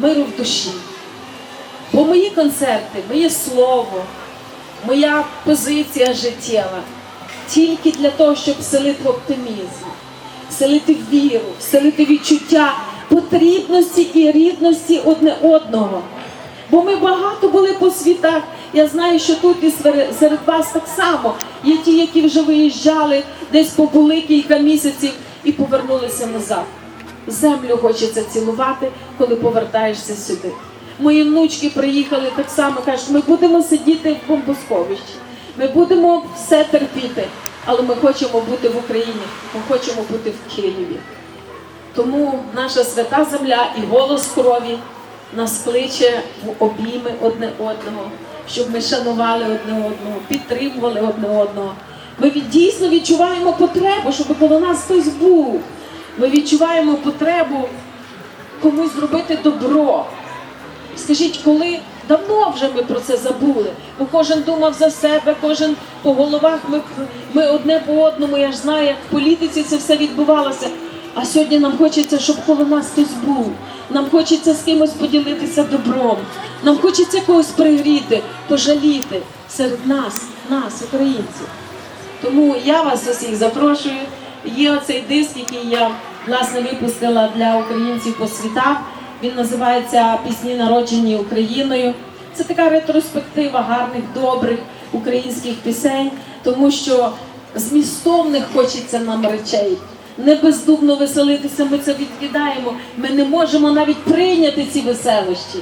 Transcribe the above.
миру в душі. Бо мої концерти, моє слово, моя позиція життєва тільки для того, щоб вселити оптимізм, вселити віру, вселити відчуття потрібності і рідності одне одного. Бо ми багато були по світах. Я знаю, що тут і серед вас так само є ті, які вже виїжджали, десь побули кілька місяців і повернулися назад. Землю хочеться цілувати, коли повертаєшся сюди. Мої внучки приїхали так само, кажуть, ми будемо сидіти в бомбосховищі, ми будемо все терпіти, але ми хочемо бути в Україні, ми хочемо бути в Києві. Тому наша свята земля і голос крові нас кличе в обійми одне одного, щоб ми шанували одне одного, підтримували одне одного. Ми дійсно відчуваємо потребу, щоб коло нас хтось був. Ми відчуваємо потребу комусь зробити добро. Скажіть, коли давно вже ми про це забули? Бо кожен думав за себе, кожен по головах ми, ми одне по одному. Я ж знаю, як в політиці це все відбувалося. А сьогодні нам хочеться, щоб коло нас хтось був. Нам хочеться з кимось поділитися добром. Нам хочеться когось пригріти, пожаліти серед нас, нас, українців. Тому я вас усіх запрошую. Є оцей диск, який я власне випустила для українців по світах. Він називається Пісні народжені Україною. Це така ретроспектива гарних, добрих українських пісень, тому що змістовних хочеться нам речей. Не бездумно веселитися, ми це відкидаємо. Ми не можемо навіть прийняти ці веселощі.